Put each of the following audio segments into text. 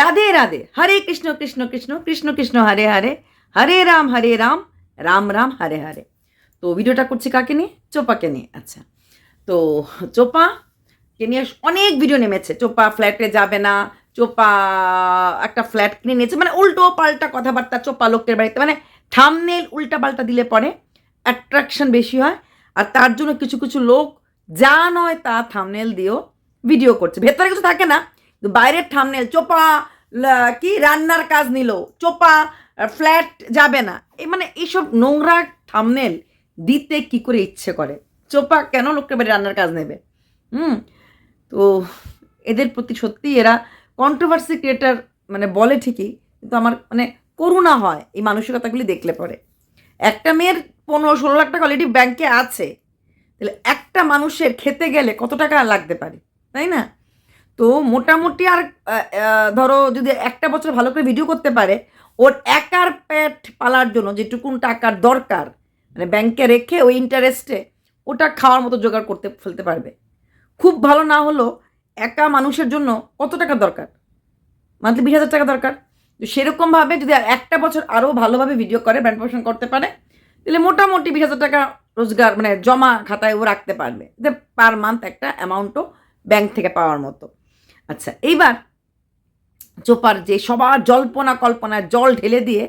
রাধে রাধে। হরে কৃষ্ণ কৃষ্ণ কৃষ্ণ কৃষ্ণ কৃষ্ণ, হরে হরে। হরে রাম হরে রাম রাম রাম, হরে হরে। তো ভিডিওটা করছি কাকে নিয়ে? চোপাকে নিয়ে। আচ্ছা। তো চোপা, কে নিয়ে অনেক ভিডিও নেমেছে। চোপা ফ্ল্যাটে যাবে না। চোপা একটা ফ্ল্যাট কিনে নিয়েছে। মানে উল্টো পাল্টা কথাবার্তা চোপা লোকের বাড়িতে। মানে থামনেল উল্টা পাল্টা দিলে পরে অ্যাট্রাকশন বেশি হয়। আর তার জন্য কিছু কিছু লোক যা নয় তা থামনেল দিয়েও ভিডিও করছে। ভেতরে কিছু থাকে না। বাইরের থামনেল চোপা কি রান্নার কাজ নিল, চোপা ফ্ল্যাট যাবে না। মানে এইসব নোংরা থামনেল দিতে কি করে ইচ্ছে করে? চোপা কেন লোকের বাড়ি রান্নার কাজ নেবে? হুম, তো এদের প্রতি সত্যি এরা কন্ট্রোভার্সি ক্রিয়েটার মানে বলে ঠিকই, কিন্তু আমার মানে করুণা হয় এই মানসিকতাগুলি দেখলে পরে। একটা মেয়ের পনেরো ষোলো লাখ টাকা অলরেডি ব্যাংকে আছে, তাহলে একটা মানুষের খেতে গেলে কত টাকা লাগতে পারে? তাই না? তো মোটামুটি আর ধরো যদি একটা বছর ভালো করে ভিডিও করতে পারে, ওর একার পেট পালার জন্য যেটুকুন টাকার দরকার মানে ব্যাংকে রেখে ওই ইন্টারেস্টে ওটা খাওয়ার মতো জোগাড় করতে ফেলতে পারবে। খুব ভালো না হলো একা মানুষের জন্য কত টাকা দরকার? মান্থলি বিশ হাজার টাকা দরকার। তো সেরকমভাবে যদি একটা বছর আরও ভালোভাবে ভিডিও করে ব্র্যান্ড প্রমোশন করতে পারে, তাহলে মোটামুটি বিশ হাজার টাকা রোজগার মানে জমা খাতায় ও রাখতে পারবে। পার মান্থ একটা অ্যামাউন্টও ব্যাংক থেকে পাওয়ার মতো। আচ্ছা এইবার চোপার যে সবার জল্পনা কল্পনায় জল ঢেলে দিয়ে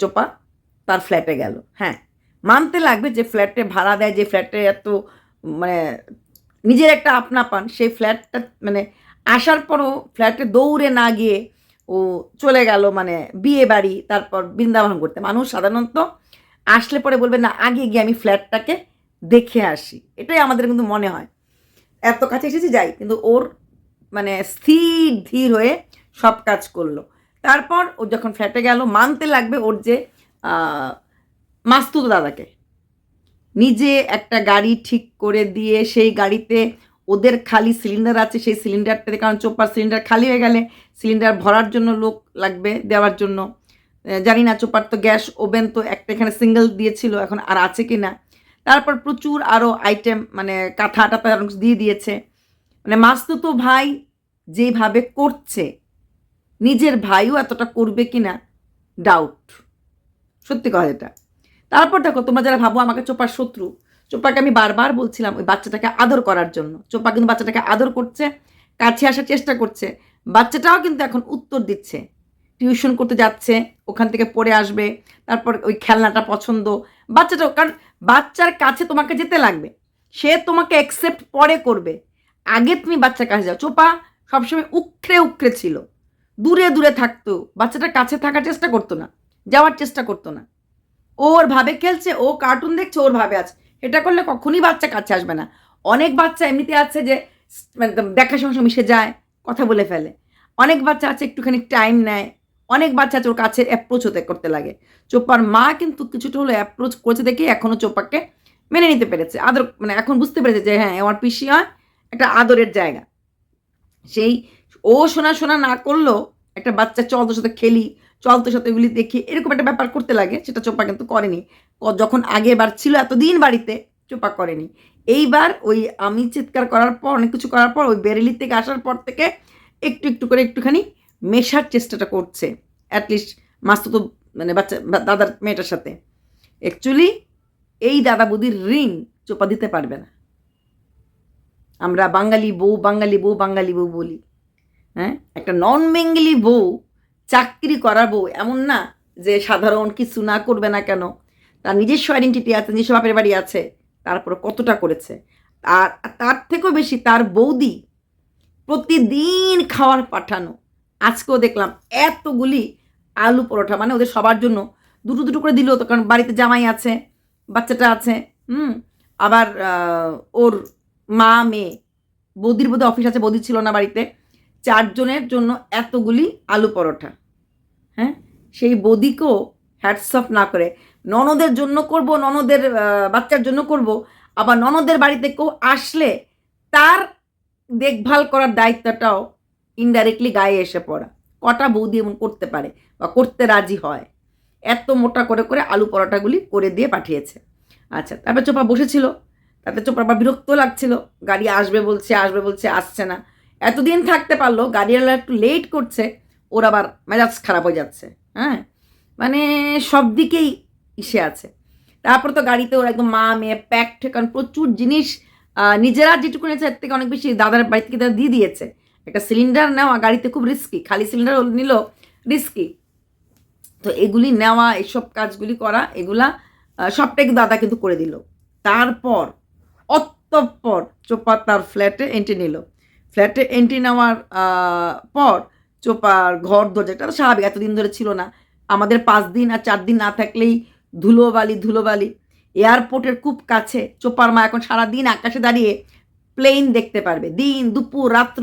চোপা তার ফ্ল্যাটে গেল। হ্যাঁ মানতে লাগবে যে ফ্ল্যাটে ভাড়া দেয়, যে ফ্ল্যাটে এত মানে নিজের একটা আপনা পান সেই ফ্ল্যাটটা মানে আসার পরও ফ্ল্যাটে দৌড়ে না গিয়ে ও চলে গেল মানে বিয়ে বাড়ি, তারপর বৃন্দাবন করতে মানুষ সাধারণত আসলে পরে বলবে, না, আগে গিয়ে আমি ফ্ল্যাটটাকে দেখে আসি। এটাই আমাদের কিন্তু মনে হয়। এত কাছে এসেছি, যাই, কিন্তু ওর মানে স্থির ধীর হয়ে সব কাজ করল। তারপর ও যখন ফ্ল্যাটে গেল, মানতে লাগবে ওর যে মাস্তুত দাদাকে। নিজে একটা গাড়ি ঠিক করে দিয়ে সেই গাড়িতে ওদের খালি সিলিন্ডার আছে, সেই সিলিন্ডারটাতে, কারণ চোপার সিলিন্ডার খালি হয়ে গেলে সিলিন্ডার ভরার জন্য লোক লাগবে দেওয়ার জন্য। জানি না, চোপার তো গ্যাস ওভেন তো একটা এখানে সিঙ্গেল দিয়েছিল, এখন আর আছে কি না তারপর প্রচুর আরও আইটেম মানে কাঁথা টাথা দিয়ে দিয়েছে। মানে মাস্তুতো ভাই যেভাবে করছে, নিজের ভাইও এতটা করবে কি না ডাউট সত্যি কথা এটা। তারপর দেখো, তোমরা যারা ভাবো আমাকে চোপার শত্রু, চোপাকে আমি বারবার বলছিলাম ওই বাচ্চাটাকে আদর করার জন্য। চোপা কিন্তু বাচ্চাটাকে আদর করছে, কাছে আসার চেষ্টা করছে। বাচ্চাটাও কিন্তু এখন উত্তর দিচ্ছে। টিউশন করতে যাচ্ছে, ওখান থেকে পড়ে আসবে, তারপর ওই খেলনাটা পছন্দ। বাচ্চাটাও, কারণ বাচ্চার কাছে তোমাকে যেতে লাগবে। সে তোমাকে অ্যাকসেপ্ট পরে করবে। আগে তুমি বাচ্চার কাছে যাও। চোপা সবসময় উকড়ে উকড়ে ছিল। দূরে দূরে থাকতো। বাচ্চাটার কাছে থাকার চেষ্টা করতো না। যাওয়ার চেষ্টা করতো না। ওর ভাবে খেলছে, ও কার্টুন দেখছে, ওর ভাবে আছে। এটা করলে কখনই বাচ্চা কাছে আসবে না। অনেক বাচ্চা এমনিতে আছে যে মানে দেখার সঙ্গে মিশে যায়, কথা বলে ফেলে। অনেক বাচ্চা আছে, একটুখানি টাইম নেয়। অনেক বাচ্চা আছে ওর কাছে অ্যাপ্রোচ হতে করতে লাগে। চোপার মা কিন্তু কিছুটা হলো অ্যাপ্রোচ করেছে দেখে এখনও চোপাকে মেনে নিতে পেরেছে। আদর মানে এখন বুঝতে পেরেছে যে হ্যাঁ আমার পিসি হয় একটা আদরের জায়গা। সেই ও শোনা শোনা না করলেও একটা বাচ্চা চল তোর সাথে খেলি, চল তোর সাথে এগুলি দেখি, এরকম একটা ব্যাপার করতে লাগে, সেটা চোপা কিন্তু করেনি। যখন আগে বার ছিল এতদিন বাড়িতে, চোপা করেনি। এইবার ওই আমি চিৎকার করার পর, অনেক কিছু করার পর, ওই বেরেলি থেকে আসার পর থেকে একটু একটু করে একটুখানি মেশার চেষ্টাটা করছে অ্যাটলিস্ট মাস্তো তো মানে বাচ্চা দাদার মেয়েটার সাথে। অ্যাকচুয়ালি এই দাদা বুদির ঋণ চোপা দিতে পারবে না। আমরা বাঙালি বউ বাঙালি বউ বাঙালি বউ বলি। হ্যাঁ? একটা নন বেঙ্গলি বউ চাকরি করার বউ এমন না যে সাধারণ কিছু না করবে না কেন। তার নিজস্ব আইডেন্টিটি আছে, নিজস্ব বাপের বাড়ি আছে তারপরে কতটা করেছে। আর তার থেকেও বেশি তার বৌদি প্রতিদিন খাওয়ার পাঠানো। আজকেও দেখলাম এতগুলি আলু পরোটা মানে ওদের সবার জন্য দুটো দুটো করে দিল তো কারণ বাড়িতে জামাই আছে, বাচ্চাটা আছে, হুম? আবার ওর মা, মেয়ে। বৌদির বোধহয় অফিস আছে, বৌদি ছিল না বাড়িতে। চারজনের জন্য এতগুলি আলু পরোটা হ্যাঁ? সেই বৌদিকেও হ্যাটস অফ না করে। ননদের জন্য করব, ননদের বাচ্চার জন্য করব। আবার ননদের বাড়িতে কেউ আসলে তার দেখভাল করার দায়িত্বটাও ইনডাইরেক্টলি গায়ে এসে পড়া। কটা বৌদি এমন করতে পারে বা করতে রাজি হয়? এত মোটা করে করে আলু পরোটাগুলি করে দিয়ে পাঠিয়েছে। আচ্ছা তারপর চোপা বসেছিল। তাতে চোপা আবার বিরক্ত লাগছিল। গাড়ি আসবে বলছে আসবে বলছে, আসছে না। এতদিন থাকতে পারল গাড়িওয়ালা একটু লেট করছে, ওর আবার মেজাজ খারাপ হয়ে যাচ্ছে হ্যাঁ? মানে সব দিকেই ইসে আছে। তারপর তো গাড়িতে ওরা একদম মা, মেয়ে প্যাকড কারণ প্রচুর জিনিস নিজেরা যেটুকু নিয়েছে এর থেকে অনেক বেশি দাদার বাড়ি থেকে তারা দিয়ে দিয়েছে। একটা সিলিন্ডার নেওয়া গাড়িতে খুব রিস্কি খালি সিলিন্ডার নিল রিস্কি তো এগুলি নেওয়া, এসব কাজগুলি করা, এগুলা সবটাই দাদা কিন্তু করে দিল। তারপর অতঃপর চোপা তার ফ্ল্যাটে এন্ট্রি নিল। ফ্ল্যাটে এন্ট্রি নেওয়ার পর চোপার ঘর দরজাটা তো স্বাভাবিক, এতদিন ধরে ছিল না। আমাদের পাঁচ দিন আর চার দিন না থাকলেই ধুলোবালি ধুলোবালি। এয়ারপোর্টের খুব কাছে, চোপার মা এখন সারা দিন আকাশে দাঁড়িয়ে প্লেন দেখতে পারবে। দিন, দুপুর, রাত্র,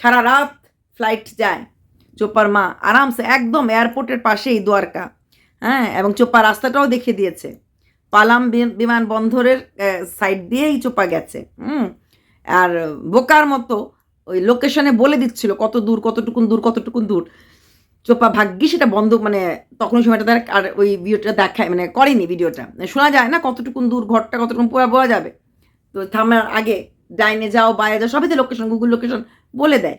সারা রাত ফ্লাইট যায়। চোপার মা আরামসে একদম এয়ারপোর্টের পাশেই, দ্বারকা। হ্যাঁ এবং চোপা রাস্তাটাও দেখিয়ে দিয়েছে। পালাম বিমানবন্দরের সাইড দিয়েই চোপা গেছে, হুম? আর বোকার মতো ওই লোকেশনে বলে দিচ্ছিল, কত দূর, কতটুকুন দূর কতটুকুন দূর? চোপা ভাগ্যি সেটা বন্ধ মানে তখন সময়টা দেখ- আর ওই ভিডিওটা দেখায় মানে করেনি ভিডিওটা। মানে শোনা যায় না কতটুকুন দূর, ঘরটা কতটুকুন পোয়া বোয়া যাবে। তো থামার আগে ডাইনে যাও, বাইরে যাও, সবই তো লোকেশন গুগল লোকেশন বলে দেয়।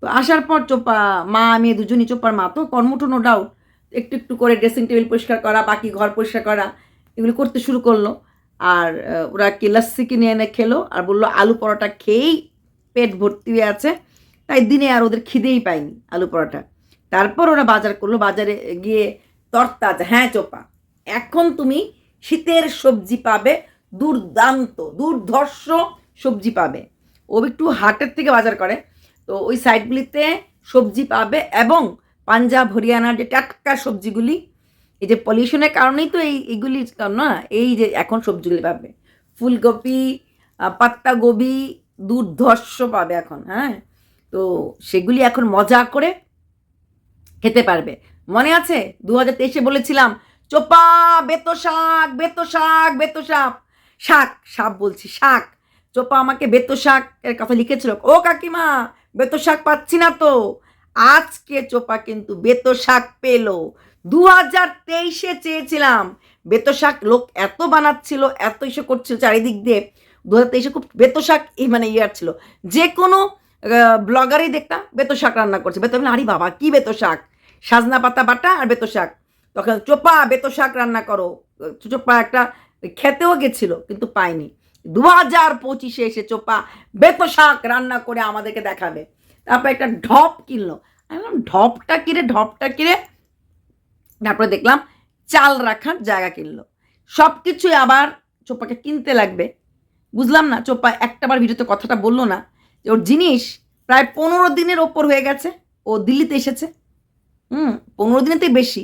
তো আসার পর চোপা, মা মেয়ে দুজনই, চোপার মা তো কর্মঠ নো ডাউট একটু একটু করে ড্রেসিং টেবিল পরিষ্কার করা, বাকি ঘর পরিষ্কার করা এগুলো করতে শুরু করল। আর ওরা কি লাস্সি কিনে এনে খেলো আর বলল, আলু পরোটা খেয়েই পেট ভর্তি হয়ে আছে। তাই দিনে আর ওদের খিদেই পায়নি আলু পরোটা। তারপর ওরা বাজার করল, বাজারে গিয়ে তরতাজা হ্যাঁ চোপা, এখন তুমি শীতের সবজি পাবে, দুর্দান্ত, দুর্ধর্ষ সবজি পাবে। ও একটু হাটের থেকে বাজার করে। তো ওই সাইডগুলিতে সবজি পাবে এবং পাঞ্জাব হরিয়ানার যে টাটকা সবজিগুলি এই যে পলিউশনের কারণেই তো এই এগুলি না, এই যে এখন সবজিগুলি পাবে। ফুলকপি পাত্তাগোবি দুর্ধর্ষ পাবে এখন হ্যাঁ? তো সেগুলি এখন মজা করে খেতে পারবে। মনে আছে? দু হাজার তেইশে বলেছিলাম, চোপা, বেতো শাক বেতো শাক বেতো শাক। শাক সাপ বলছি, শাক। চোপা আমাকে বেতো শাক এর কথা লিখেছিল। ও কাকিমা, বেতো শাক পাচ্ছি না তো। আজকে চোপা কিন্তু বেতো শাক পেল। দু হাজার তেইশে চেয়েছিলাম। বেতো শাক লোক এত বানাচ্ছিল এত ইসে করছিল চারিদিক দিয়ে। দু হাজার তেইশে খুব বেতো শাক এই মানে ইয়ার ছিল। যে কোনো ব্লগারই দেখতাম বেতো শাক রান্না করছে। বেতো বললাম, আরে বাবা কি বেতো শাক? সাজনা পাতা বাটা আর বেতো শাক। তখন চোপা বেতো শাক রান্না করো। চোপা একটা খেতেও গেছিল কিন্তু পাইনি। দু হাজার পঁচিশে এসে চোপা বেতো শাক রান্না করে আমাদেরকে দেখাবে। তারপর একটা ঢপ কিনলো। আমি বললাম ঢপটা কিরে ঢপটা কিরে তারপরে দেখলাম চাল রাখার জায়গা কিনলো। সব কিছুই আবার চোপাকে কিনতে লাগবে। বুঝলাম না চোপা একটাবার ভিডিওতে কথাটা বলল না যে ওর জিনিস প্রায় পনেরো দিনের ওপর হয়ে গেছে, ও দিল্লিতে এসেছে। হুম, পনেরো দিনেতেই বেশি।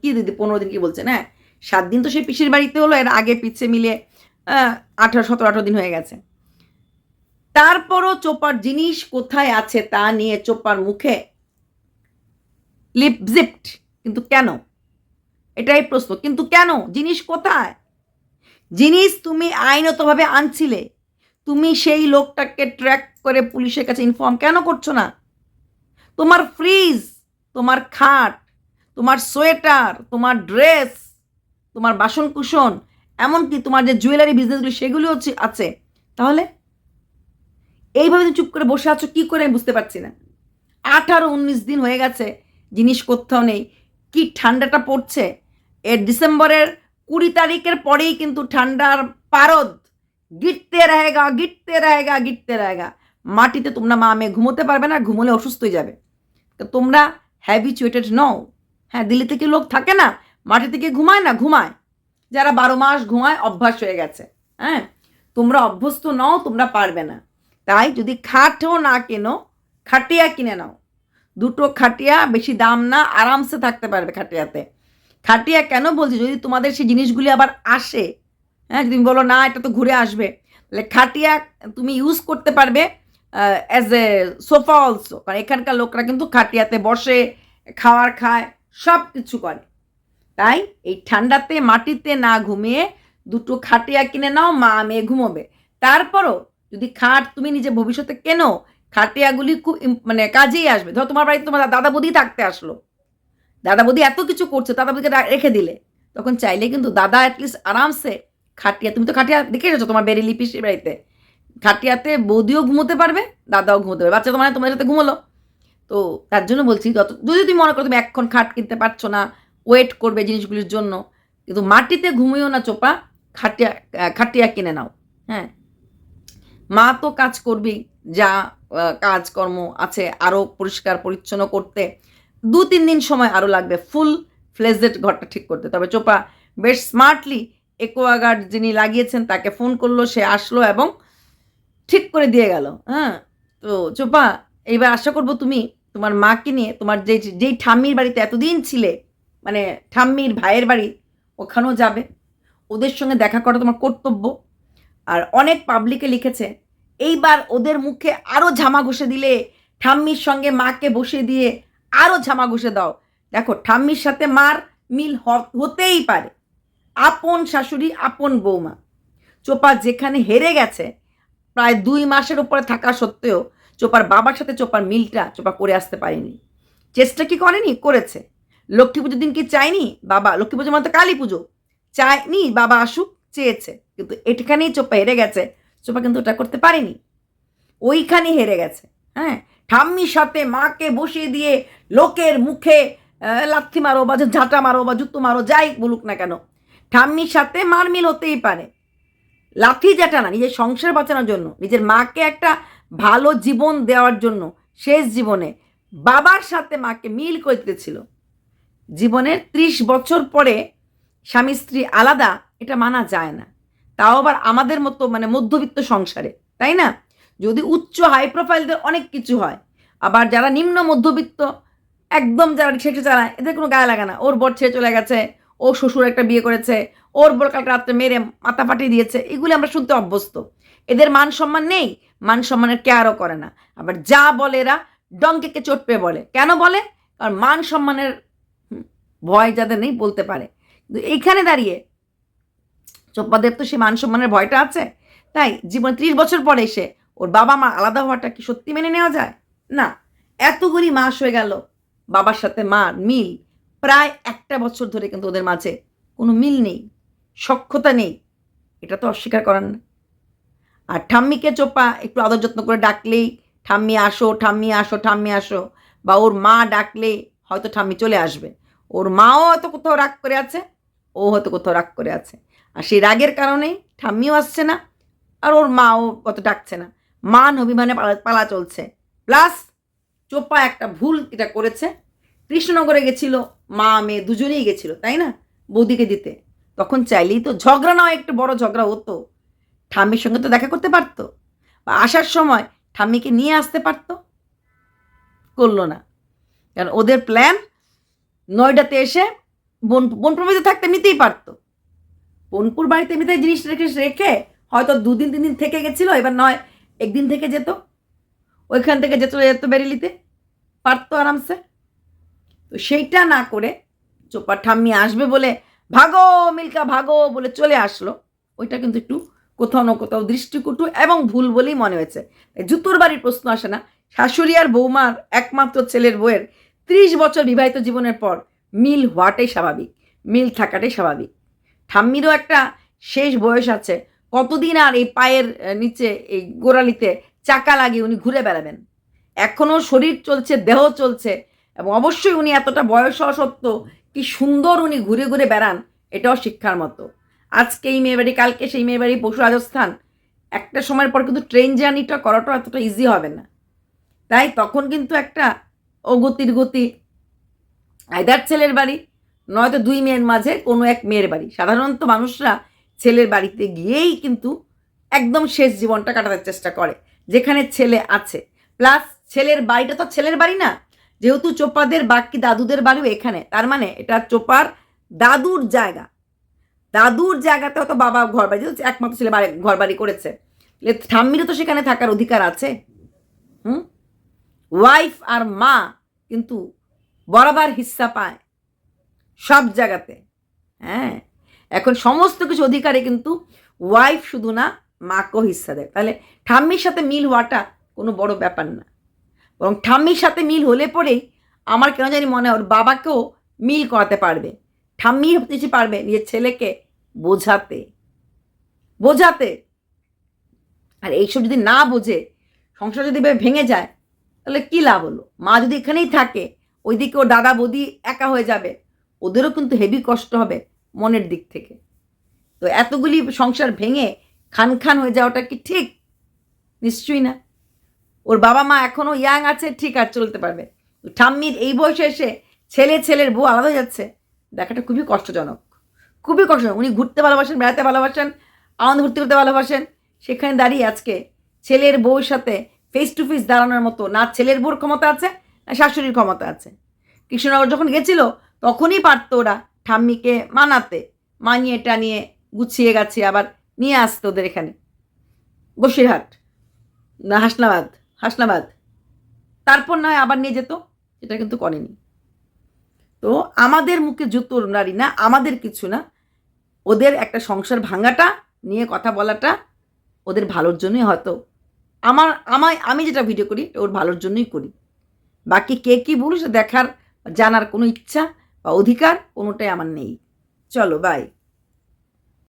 কি দিদি, পনেরো দিন কি বলছেন হ্যাঁ সাত দিন তো সেই পিসির বাড়িতে হলো, এর আগে পিছে মিলিয়ে আঠারো, সতেরো, আঠারো দিন হয়ে গেছে। তারপরও চোপার জিনিস কোথায় আছে তা নিয়ে চোপার মুখে লিপজিপ্ট কিন্তু কেন? এটাই প্রশ্ন। কিন্তু কেন? জিনিস কোথায়? জিনিস তুমি আইনতভাবে আনছিলে। তুমি সেই লোকটাকে ট্র্যাক করে পুলিশের কাছে ইনফর্ম কেন করছ না? তোমার ফ্রিজ তোমার খাট, তোমার সোয়েটার তোমার ড্রেস তোমার বাসন কুসন এমনকি তোমার যে জুয়েলারি বিজনেসগুলো সেগুলো হচ্ছে, আছে। তাহলে? এইভাবে তুমি চুপ করে বসে আছো, কি করে আমি বুঝতে পারছি না? আঠারো, উনিশ দিন হয়ে গেছে, জিনিস কোথাও নেই। কি ঠান্ডাটা পড়ছে? এ ডিসেম্বরের কুড়ি তারিখের পরেই কিন্তু ঠান্ডার পারদ। গিটতে রহেগা গিটতে রহেগা গিটতে রহেগা। মাটিতে তোমরা মা মেয়ে ঘুমোতে পারবে না, ঘুমোলে অসুস্থ হয়ে যাবে। তো তোমরা হ্যাবিচুয়েটেড নও। হ্যাঁ দিল্লিতে কি লোক থাকে না, মাটি থেকে ঘুমায় না, ঘুমায়। যারা বারো মাস ঘুমায়, অভ্যাস হয়ে গেছে। হ্যাঁ তোমরা অভ্যস্ত নও, তোমরা পারবে না। তাই যদি খাটও না কেনো, খাটিয়া কিনে নাও। দুটো খাটিয়া বেশি দাম না, আরামসে থাকতে পারবে খাটিয়াতে। খাটিয়া কেন বলছি? যদি তোমাদের সেই জিনিসগুলি আবার আসে হ্যাঁ যদি তুমি বলো, না, এটা তো ঘুরে আসবে। তাহলে খাটিয়া তুমি ইউজ করতে পারবে অ্যাজ এ সোফা অলসো কারণ এখানকার লোকরা কিন্তু খাটিয়াতে বসে, খাওয়ার খায় সব কিছু করে। তাই এই ঠান্ডাতে, মাটিতে না ঘুমিয়ে দুটো খাটিয়া কিনে নাও, মা মেয়ে ঘুমোবে। তারপরও যদি খাট তুমি নিজে ভবিষ্যতে কেনো খাটিয়াগুলি খুব মানে কাজেই আসবে। ধরো তোমার বাড়িতে তোমার দাদা বৌদি থাকতে আসলো। দাদা বৌদি এত কিছু করছে, দাদা বৌদিকে রেখে দিলে। তখন চাইলে কিন্তু দাদা অ্যাটলিস্ট আরামসে খাটিয়া তুমি তো খাটিয়া দেখে এসেছ তোমার বেরেলি পিসির বাড়িতে। খাটিয়াতে বৌদিও ঘুমোতে পারবে, দাদাও ঘুমোতে পারবে। বাচ্চা তোমার তোমাদের সাথে ঘুমোলো। তো তার জন্য বলছি, যত যদি তুমি মনে করো তুমি এক্ষণ খাট কিনতে পারছ না ওয়েট করবে জিনিসগুলির জন্য, কিন্তু মাটিতে ঘুমিও না চোপা, খাটিয়া খাটিয়া কিনে নাও। হ্যাঁ। মা তো কাজ করবেই। যা কাজকর্ম আছে আরও পরিষ্কার, পরিচ্ছন্ন করতে, দু, তিন দিন সময় আরও লাগবে, ফুল ফ্লেজেড ঘরটা ঠিক করতে। তবে চোপা বেশ স্মার্টলি একোয়াগার্ড যিনি লাগিয়েছেন, তাকে ফোন করল, সে আসলো এবং ঠিক করে দিয়ে গেল হ্যাঁ? তো চোপা, এইবার আশা করব তুমি তোমার মাকে নিয়ে, তোমার যে, যেই ঠাম্মির বাড়িতে এতদিন ছিলে মানে ঠাম্মির ভাইয়ের বাড়ি, ওখানেও যাবে। ওদের সঙ্গে দেখা করা তোমার কর্তব্য। আর অনেক পাবলিকে লিখেছে এইবার ওদের মুখে আরও ঝামা ঘষে দিলে ঠাম্মির সঙ্গে মাকে বসিয়ে দিয়ে আরও ঝামা ঘষে দাও। দেখো, ঠাম্মির সাথে মার মিল হতেই পারে। আপন শাশুড়ি, আপন বৌমা। চোপা যেখানে হেরে গেছে, প্রায় দুই মাসের উপরে থাকা সত্ত্বেও চোপার বাবার সাথে চোপার মিলটা চোপা করে আসতে পারেনি। চেষ্টা কি করেনি? করেছে। লক্ষ্মী পুজোর দিন কি চায়নি? বাবা, লক্ষ্মী পুজো মানে তো কালী পুজো। চায়নি, বাবা আসুক, চেয়েছে। কিন্তু এখানেই চোপা হেরে গেছে। চোপা কিন্তু ওটা করতে পারেনি। ওইখানে হেরে গেছে হ্যাঁ? ঠাম্মির সাথে মাকে বসিয়ে দিয়ে লোকের মুখে লাথি মারো বা ঝাঁটা মারো বা জুতো মারো, যাই বলুক না কেন, ঠাম্মির সাথে মারমিল হতেই পারে। লাথি ঝাঁটা না, নিজের সংসার বাঁচানোর জন্য, নিজের মাকে একটা ভালো জীবন দেওয়ার জন্য, শেষ জীবনে বাবার সাথে মাকে মিল করে দিতেছিল জীবনের ত্রিশ বছর পরে স্বামী স্ত্রী আলাদা, এটা মানা যায় না। তাও আবার আমাদের মতো মানে মধ্যবিত্ত সংসারে, তাই না? যদি উচ্চ হাই প্রোফাইলদের অনেক কিছু হয়, আবার যারা নিম্ন মধ্যবিত্ত, একদম যারা রিক্সা চালায়, এদের কোনো গায়ে লাগে না। ওর বর ছেড়ে চলে গেছে, ও শ্বশুর একটা বিয়ে করেছে, ওর বর কালকে রাত্রে মেরে মাথা ফাটিয়ে দিয়েছে, এগুলি আমরা শুনতে অভ্যস্ত। এদের মান সম্মান নেই, মান সম্মানের কেয়ারও করে না। আবার যা বলে এরা ডঙ্কেকে চোট পেয়ে বলে। কেন বলে? কারণ মান সম্মানের ভয় যাদের নেই বলতে পারে। কিন্তু এইখানে দাঁড়িয়ে চোপ্পাদের তো সে মান সম্মানের ভয়টা আছে। তাই জীবনে ত্রিশ বছর পরে এসে ওর বাবা মা আলাদা হওয়াটা কি সত্যি মেনে নেওয়া যায়? না। এতগুলি মাস হয়ে গেল। বাবার সাথে মা মিল, প্রায় একটা বছর ধরে কিন্তু ওদের মাঝে কোনো মিল নেই সক্ষতা নেই। এটা তো অস্বীকার করার না। আর ঠাম্মিকে চোপা একটু আদর যত্ন করে ডাকলেই, ঠাম্মি আসো ঠাম্মি আসো ঠাম্মি আসো। বা ওর মা ডাকলে হয়তো ঠাম্মি চলে আসবে। ওর মাও হয়তো কোথাও রাগ করে আছে। ও হয়তো কোথাও রাগ করে আছে। আর সেই রাগের কারণেই ঠাম্মিও আসছে না, আর ওর মাও কত ডাকছে না। মান অভিমানে পালা পালা চলছে। প্লাস চোপা একটা ভুল এটা করেছে। কৃষ্ণনগরে গেছিল, মা, মেয়ে দুজনেই গেছিল, তাই না? বৌদিকে দিতে। তখন চাইলেই তো ঝগড়া নয় একটু বড় ঝগড়া হতো। ঠাম্মির সঙ্গে তো দেখা করতে পারতো। বা আসার সময় ঠাম্মিকে নিয়ে আসতে পারতো। করল না। কারণ ওদের প্ল্যান নয়ডাতে এসে বন বনপ্রমিতে থাকতে নিতেই পারতো। বোনপুর বাড়িতে এমনিতে জিনিস রেখে রেখে হয়তো দুদিন তিন দিন থেকে গেছিল, এবার নয়, একদিন থেকে যেত। ওইখান থেকে যেত যেত বেরিলিতে। পারতো আরামসে। তো সেইটা না করে চোপার ঠাম্মি আসবে বলে, ভাগো মিল্কা, ভাগো বলে চলে আসলো। ওইটা কিন্তু একটু কোথাও না কোথাও দৃষ্টিকটু এবং ভুল বলেই মনে হয়েছে। জুতোর বাড়ির প্রশ্ন আসে না। শাশুড়ি আর বৌমার একমাত্র ছেলের বউয়ের ত্রিশ বছর বিবাহিত জীবনের পর মিল হওয়াটাই স্বাভাবিক, মিল থাকাটাই স্বাভাবিক। ঠাম্মিরও একটা শেষ বয়স আছে, কতদিন আর এই পায়ের নিচে এই গোড়ালিতে চাকা লাগিয়ে উনি ঘুরে বেড়াবেন? এখনও শরীর চলছে, দেহ চলছে, এবং অবশ্যই উনি এতটা বয়স হওয়া সত্ত্বেও কি সুন্দর উনি ঘুরে ঘুরে বেড়ান, এটাও শিক্ষার মতো। আজকে এই মেয়ে বাড়ি, কালকে সেই মেয়ে বাড়ি পশু রাজস্থান, একটা সময়ের পর কিন্তু ট্রেন জার্নিটা করাটা এতটা ইজি হবে না। তাই তখন কিন্তু একটা অগতির গতি আইদার ছেলের বাড়ি, নয়তো দুই মেয়ের মাঝে কোনো এক মেয়ের বাড়ি। সাধারণত মানুষরা ছেলের বাড়িতে গিয়েই কিন্তু একদম শেষ জীবনটা কাটাতে চেষ্টা করে, যেখানে ছেলে আছে। প্লাস ছেলের বাড়িটা তো ছেলের বাড়ি না। যেহেতু চোপাদের বাকি দাদুদের বাড়িও এখানে, তার মানে এটা চোপার দাদুর জায়গা। দাদুর জায়গাতে হয়তো বাবা ঘর বাড়ি, যেহেতু একমাত্র ছেলে বাড়ি, ঘর বাড়ি করেছে। ঠাম্মিরও তো সেখানে থাকার অধিকার আছে। হুম? ওয়াইফ আর মা কিন্তু বরাবর হিস্সা পায়। সব জায়গাতে হ্যাঁ? এখন সমস্ত কিছু অধিকারে কিন্তু ওয়াইফ শুধু না, মাকেও হিস্সা দেয়। তাহলে ঠাম্মির সাথে মিল হওয়াটা কোনো বড় ব্যাপার না। বরং ঠাম্মির সাথে মিল হলে পরেই আমার কেন জানি মনে হয় ওর বাবাকেও মিল করাতে পারবে। ঠাম্মির হতে পারবে নিজের ছেলেকে বোঝাতে। বোঝাতে। আর এইসব যদি না বোঝে, সংসার যদি ভেঙে যায়, তাহলে কী লাভ হলো? মা যদি এখানেই থাকে ওইদিকে ও দাদা বৌদি একা হয়ে যাবে, ওদেরও কিন্তু হেভি কষ্ট হবে মনের দিক থেকে। তো এতগুলি সংসার ভেঙে খান খান হয়ে যাওয়াটা কি ঠিক? নিশ্চয়ই না। ওর বাবা মা এখনও ইয়াং আছে, ঠিক আর চলতে পারবে। ঠাম্মির এই বয়সে এসে ছেলে ছেলের বউ আলাদা হয়ে যাচ্ছে, দেখাটা খুবই কষ্টজনক। খুবই কষ্টজনক। উনি ঘুরতে ভালোবাসেন, বেড়াতে ভালোবাসেন, আনন্দ ভর্তি করতে ভালোবাসেন। সেখানে দাঁড়িয়ে আজকে ছেলের বউর সাথে ফেস টু ফেস দাঁড়ানোর মতো, না ছেলের বউর ক্ষমতা আছে শাশুড়ির ক্ষমতা আছে। কৃষ্ণনগর যখন গেছিল, তখনই পারতো ওরা ঠাম্মিকে মানাতে। মানিয়ে টানিয়ে গুছিয়ে গেছে আবার নিয়ে আসতো ওদের এখানে। বসিরহাট, না, হাসনাবাদ হাসনাবাদ। তারপর নয় আবার নিয়ে যেত এটা কিন্তু করেনি। তো আমাদের মুখে জুতোর নারী না, আমাদের কিছু না। ওদের একটা সংসার ভাঙাটা, নিয়ে কথা বলাটা ওদের ভালোর জন্যই হয়তো। আমার, আমায়, আমি যেটা ভিডিও করি, ওর ভালোর জন্যই করি। বাকি কে কী সেটা দেখার জানার কোনো ইচ্ছা বা অধিকার কোনোটাই আমার নেই। চলো বাই